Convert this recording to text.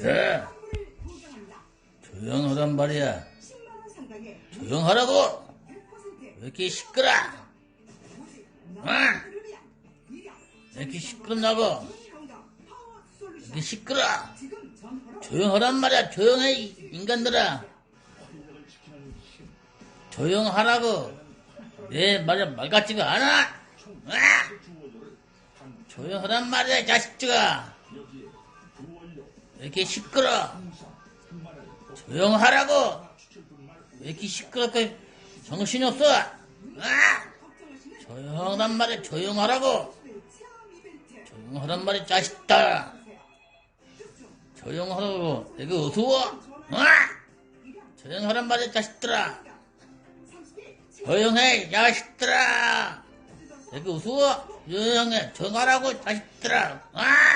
예, 조용하란 말이야. 조용하라고! 왜 이렇게 시끄러? 어? 왜 이렇게 시끄럽냐고? 왜 이렇게 시끄러? 조용하란 말이야, 조용해, 이 인간들아. 조용하라고. 내 말이 말 같지가 않아? 아! 조용하란 말이야, 이 자식들아. 왜 이렇게 시끄러? 조용하라고. 왜 이렇게 시끄럽게 정신이 없어? 아! 조용하란 말이야, 조용하라고. 조용하란 말이야, 자식들. 조용하라고. 내가 어두워? 아! 조용하란 말이야, 자식들아. 조용해, 이 자식들아. 내가 우스워? 조용해, 조용하라고, 자식들아. 아!